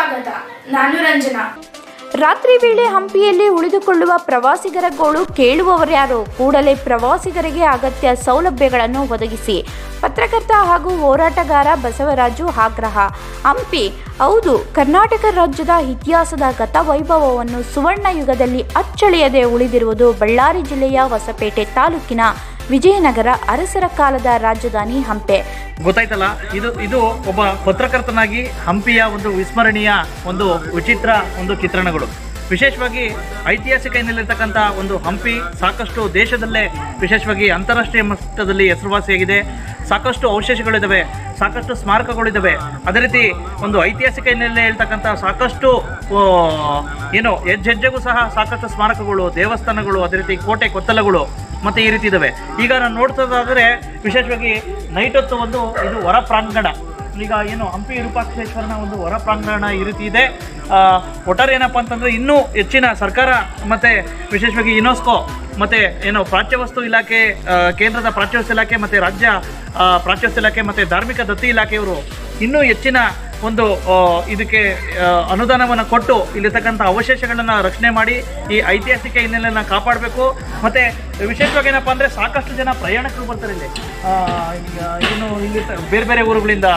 ಸ್ವಾಗತ. ನಾನು ರಂಜನಾ. ರಾತ್ರಿ ವೇಳೆ ಹಂಪಿಯಲ್ಲಿ ಉಳಿದುಕೊಳ್ಳುವ ಪ್ರವಾಸಿಗರ ಗೋಳು ಕೇಳುವವರ್ಯಾರು ಕೂಡಲೇ ಪ್ರವಾಸಿಗರಿಗೆ ಅಗತ್ಯ ಸೌಲಭ್ಯಗಳನ್ನು ಒದಗಿಸಿ. ಪತ್ರಕರ್ತ ಹಾಗೂ ಹೋರಾಟಗಾರ ಬಸವರಾಜು ಆಗ್ರಹ. ಹಂಪಿ, ಹೌದು, ಕರ್ನಾಟಕ ರಾಜ್ಯದ ಇತಿಹಾಸದ ಗತ ವೈಭವವನ್ನು ಸುವರ್ಣ ಯುಗದಲ್ಲಿ ಅಚ್ಚಳಿಯದೆ ಉಳಿದಿರುವುದು ಬಳ್ಳಾರಿ ಜಿಲ್ಲೆಯ ಹೊಸಪೇಟೆ ತಾಲೂಕಿನ ವಿಜಯನಗರ ಅರಸರ ಕಾಲದ ರಾಜಧಾನಿ ಹಂಪೆ. ಗೊತ್ತಾಯ್ತಲ್ಲ, ಇದು ಇದು ಒಬ್ಬ ಪತ್ರಕರ್ತನಾಗಿ ಹಂಪಿಯ ಒಂದು ವಿಸ್ಮರಣೀಯ ಒಂದು ವಿಚಿತ್ರ ಒಂದು ಚಿತ್ರಣಗಳು. ವಿಶೇಷವಾಗಿ ಐತಿಹಾಸಿಕ ಹಿನ್ನೆಲೆರ್ತಕ್ಕಂಥ ಒಂದು ಹಂಪಿ ಸಾಕಷ್ಟು ದೇಶದಲ್ಲೇ ವಿಶೇಷವಾಗಿ ಅಂತಾರಾಷ್ಟ್ರೀಯ ಮಟ್ಟದಲ್ಲಿ ಹೆಸರುವಾಸಿಯಾಗಿದೆ. ಸಾಕಷ್ಟು ಅವಶೇಷಗಳಿದ್ದಾವೆ ಸಾಕಷ್ಟು ಸ್ಮಾರಕಗಳಿದ್ದಾವೆ ಅದೇ ರೀತಿ ಒಂದು ಐತಿಹಾಸಿಕ ಹಿನ್ನೆಲೆ ಹೇಳ್ತಕ್ಕಂಥ ಸಾಕಷ್ಟು ಏನು ಹೆಜ್ಜೆಜ್ಜೆಗೂ ಸಹ ಸಾಕಷ್ಟು ಸ್ಮಾರಕಗಳು, ದೇವಸ್ಥಾನಗಳು, ಅದೇ ರೀತಿ ಕೋಟೆ, ಕೊತ್ತಲಗಳು ಮತ್ತು ಈ ರೀತಿ ಇದ್ದಾವೆ ಈಗ ನಾನು ನೋಡ್ತದಾದರೆ ವಿಶೇಷವಾಗಿ ನೈಟ್ ಹೊತ್ತು ಒಂದು ಇದು ಹೊರ ಪ್ರಾಂಗಣ. ಈಗ ಏನು ಹಂಪಿ ವಿರೂಪಾಕ್ಷೇಶ್ವರನ ಒಂದು ಹೊರ ಪ್ರಾಂಗಣ ಈ ರೀತಿ ಇದೆ. ಒಟ್ಟಾರೆ ಏನಪ್ಪ ಅಂತಂದರೆ ಇನ್ನೂ ಹೆಚ್ಚಿನ ಸರ್ಕಾರ ಮತ್ತು ವಿಶೇಷವಾಗಿ ಯುನೆಸ್ಕೋ ಮತ್ತು ಏನು ಪ್ರಾಚ್ಯವಸ್ತು ಇಲಾಖೆ ಕೇಂದ್ರದ ಪ್ರಾಚ್ಯವಸ್ತು ಇಲಾಖೆ ಮತ್ತು ರಾಜ್ಯ ಪ್ರಾಚ್ಯವಸ್ತು ಇಲಾಖೆ ಮತ್ತು ಧಾರ್ಮಿಕ ದತ್ತಿ ಇಲಾಖೆಯವರು ಇನ್ನೂ ಹೆಚ್ಚಿನ ಒಂದು ಇದಕ್ಕೆ ಅನುದಾನವನ್ನು ಕೊಟ್ಟು ಇಲ್ಲಿರ್ತಕ್ಕಂಥ ಅವಶೇಷಗಳನ್ನು ರಕ್ಷಣೆ ಮಾಡಿ ಈ ಐತಿಹಾಸಿಕ ಹಿನ್ನೆಲೆಯನ್ನು ಕಾಪಾಡಬೇಕು. ಮತ್ತು ವಿಶೇಷವಾಗಿ ಏನಪ್ಪ ಅಂದರೆ ಸಾಕಷ್ಟು ಜನ ಪ್ರಯಾಣಿಕರು ಬರ್ತಾರೆ ಇಲ್ಲಿ. ಇನ್ನು ಇಲ್ಲಿ ಬೇರೆ ಬೇರೆ ಊರುಗಳಿಂದ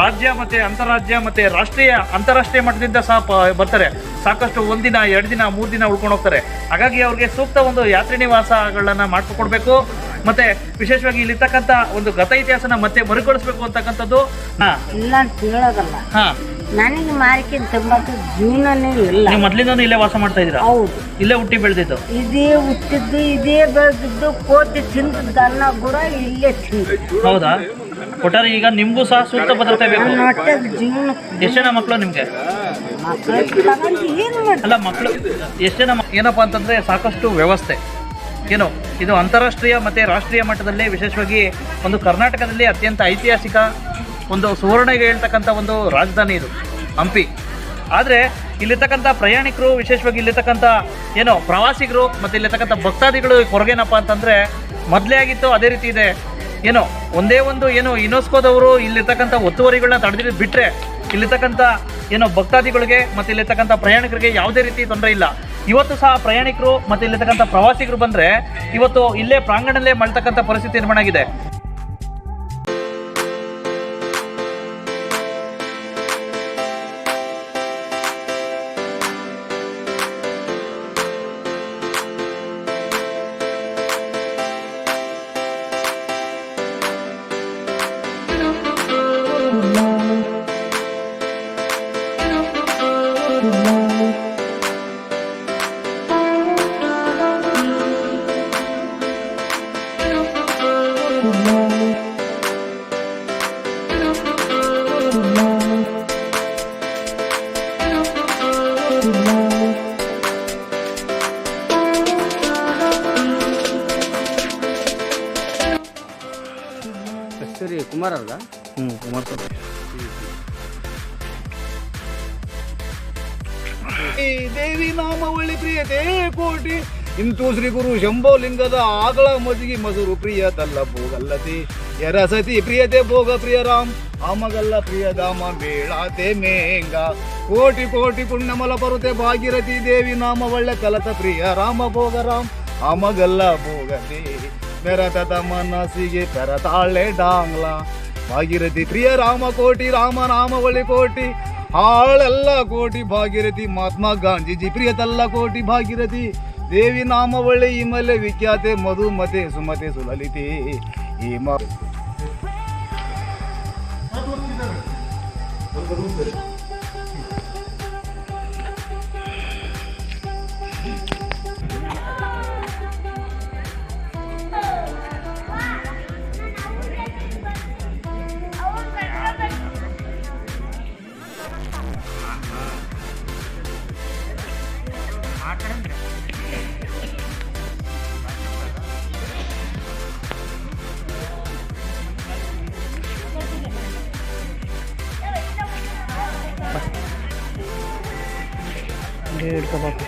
ರಾಜ್ಯ ಮತ್ತು ಅಂತಾರಾಜ್ಯ ಮತ್ತು ರಾಷ್ಟ್ರೀಯ, ಅಂತಾರಾಷ್ಟ್ರೀಯ ಮಟ್ಟದಿಂದ ಸಹ ಬರ್ತಾರೆ. ಸಾಕಷ್ಟು ಒಂದಿನ, ಎರಡು ದಿನ, ಮೂರು ದಿನ ಉಳ್ಕೊಂಡು ಹೋಗ್ತಾರೆ. ಹಾಗಾಗಿ ಅವ್ರಿಗೆ ಸೂಕ್ತ ಒಂದು ಯಾತ್ರಿ ನಿವಾಸಗಳನ್ನು ಮಾಡಿಕೊಡ್ಬೇಕು. ಮತ್ತೆ ವಿಶೇಷವಾಗಿ ಇಲ್ಲಿರ್ತಕ್ಕಂಥ ಒಂದು ಗತ ಇತಿಹಾಸನ ಮತ್ತೆ ಮರುಕಳಿಸ್ಬೇಕು ಅಂತಕ್ಕಂಥದ್ದು ಇಲ್ಲ ಅಂತ ಹೇಳೋದಲ್ಲ. ಹಾ. ನನಗೆ ಮಾರಿಕೆ ತುಂಬಾ ಜೀವನನೇ ಇಲ್ಲ. ನೀವು ಮೊದ್ಲಿಂದನೂ ಇಲ್ಲೇ ವಾಸ ಮಾಡ್ತಾ ಇದ್ದೀರಾ? ಹೌದು. ಇಲ್ಲೇ ಹುಟ್ಟಿ ಬೆಳೆದಿದ್ದು? ಇದೇ ಹುಟ್ಟಿದ್ದು ಇದೇ ಬೆಳೆದಿದ್ದು ಕೋತಿ ತಿಂದದ್ದು ಅನ್ನ ಕೂಡ ಇಲ್ಲೇ ತಿಂದು. ಹೌದಾ? ಒಟ್ಟಾರೆ ಈಗ ನಿಮ್ಗೂ ಸಹ ಸೂಕ್ತ ಭದ್ರತೆ ಬೇಕು. ನನ್ನ ಹೊಟ್ಟೆಗೆ ಜೀವನ. ಎಷ್ಟು ಜನ ಮಕ್ಕಳು ನಿಮ್ಗೆ? ಮಕ್ಕಳು ತಗೊಂಡು ಏನು ಅಲ್ಲ ಮಕ್ಕಳು ಎಷ್ಟು ಜನ ಮಕ್- ಏನಪ್ಪಾ ಅಂತಂದ್ರೆ ಸಾಕಷ್ಟು ವ್ಯವಸ್ಥೆ. ಏನು, ಇದು ಅಂತಾರಾಷ್ಟ್ರೀಯ ಮತ್ತು ರಾಷ್ಟ್ರೀಯ ಮಟ್ಟದಲ್ಲಿ ವಿಶೇಷವಾಗಿ ಒಂದು ಕರ್ನಾಟಕದಲ್ಲಿ ಅತ್ಯಂತ ಐತಿಹಾಸಿಕ ಒಂದು ಸುವರ್ಣಗೆ ಹೇಳ್ತಕ್ಕಂಥ ಒಂದು ರಾಜಧಾನಿ ಇದು, ಹಂಪಿ. ಆದರೆ ಇಲ್ಲಿರ್ತಕ್ಕಂಥ ಪ್ರಯಾಣಿಕರು, ವಿಶೇಷವಾಗಿ ಇಲ್ಲಿರ್ತಕ್ಕಂಥ ಏನೋ, ಪ್ರವಾಸಿಗರು ಮತ್ತು ಇಲ್ಲಿರ್ತಕ್ಕಂಥ ಭಕ್ತಾದಿಗಳು ಕೊರಗೇನಪ್ಪ ಅಂತಂದರೆ ಮೊದಲೇ ಆಗಿತ್ತು, ಅದೇ ರೀತಿ ಇದೆ. ಏನೋ, ಒಂದೇ ಒಂದು ಏನು ಯುನೆಸ್ಕೋದವರು ಇಲ್ಲಿರ್ತಕ್ಕಂಥ ಒತ್ತುವರಿಗಳನ್ನ ತಡೆದಿದ್ದು ಬಿಟ್ಟರೆ ಇಲ್ಲಿರ್ತಕ್ಕಂಥ ಏನೋ ಭಕ್ತಾದಿಗಳಿಗೆ ಮತ್ತು ಇಲ್ಲಿರ್ತಕ್ಕಂಥ ಪ್ರಯಾಣಿಕರಿಗೆ ಯಾವುದೇ ರೀತಿ ತೊಂದರೆ ಇಲ್ಲ. ಇವತ್ತು ಸಹ ಪ್ರಯಾಣಿಕರು ಮತ್ತು ಇಲ್ಲಿರ್ತಕ್ಕಂಥ ಪ್ರವಾಸಿಗರು ಬಂದರೆ ಇವತ್ತು ಇಲ್ಲೇ ಪ್ರಾಂಗಣದಲ್ಲೇ ಮಾಡ್ತಕ್ಕಂಥ ಪರಿಸ್ಥಿತಿ ನಿರ್ಮಾಣ ಆಗಿದೆ. ಕುಮಾರ್ ಅವ್ರದ ಹ್ಞೂ ಉಮರ್ ದೇವಿ ನಾಮವಳಿ ಪ್ರಿಯತೆ ಕೋಟಿ. ಇಂತು ಶ್ರೀ ಗುರು ಶಂಭೋಲಿಂಗದ ಆಗಳ ಮಜಿಗಿ ಪ್ರಿಯ ತಲ್ಲ ಭೋಗಲ್ಲತಿ. ಎರಸತಿ ಪ್ರಿಯತೆ ಭೋಗ ಪ್ರಿಯ ರಾಮ್ ಆಮಗಲ್ಲ ಪ್ರಿಯದಾಮ ಬೇಳಾತೆ ಮೇಂಗ. ಕೋಟಿ ಕೋಟಿ ಪುಣ್ಯಮಲ ಪರುತೆ ಭಾಗಿರತಿ ದೇವಿ ನಾಮ ಒಳ್ಳೆ ಕಲತ ಪ್ರಿಯ ರಾಮ ಭೋಗ ರಾಮ್ ಆಮಗಲ್ಲ ಭೋಗತಿ. ಬೆರತದ ಮನಸ್ಸಿಗೆ ಪೆರತಾಳೆ ಡಾಂಗ್ಲ. ಭಾಗೀರಥಿ ಪ್ರಿಯ ರಾಮ ಕೋಟಿ ರಾಮ ನಾಮವಳಿ ಕೋಟಿ. ಹಾಳೆಲ್ಲ ಕೋಟಿ ಭಾಗಿರಥಿ, ಮಹಾತ್ಮ ಗಾಂಧೀಜಿ ಪ್ರಿಯತಲ್ಲ ಕೋಟಿ ಭಾಗಿರಥಿ. ದೇವಿ ನಾಮ ಒಳ್ಳೆ ಹಿಮಲೆ ವಿಖ್ಯಾತೆ, ಮಧುಮತೆ, ಸುಮತೆ, ಸುಲಲಿತೆ. ಈ ಮ Beautiful.